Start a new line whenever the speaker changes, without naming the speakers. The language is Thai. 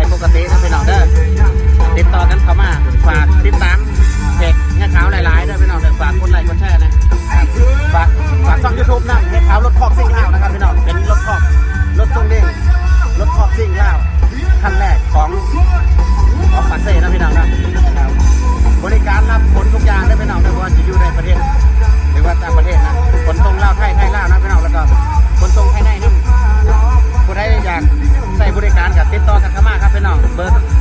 ได้ปกตินะพี่น้องเด้อติดต่อกันเข้ามาฝากติดตามเพจให้ขาวหลายๆเด้อพี่น้องเด้อฝากกดไลค์กดแชร์นะฝากฝากช่องยูทูบนะให้ขาวรถคอกซิ่งเลานะครับพี่น้องเป็นรถคอกรถทรงเด้งรถคอกซิ่งเลาวคันแรกของของปาเซ่นะพี่น้องนะบริการรับขนทุกอย่างได้พี่น้องไม่ว่าจะอยู่ในประเทศหรือว่าต่างประเทศนะขนส่งเลาไทยไทยลานะพี่น้องแล้วก็ขนส่งภายในนั่นผู้ใดอยากใส่บริการกับติดต่อกันครับ พี่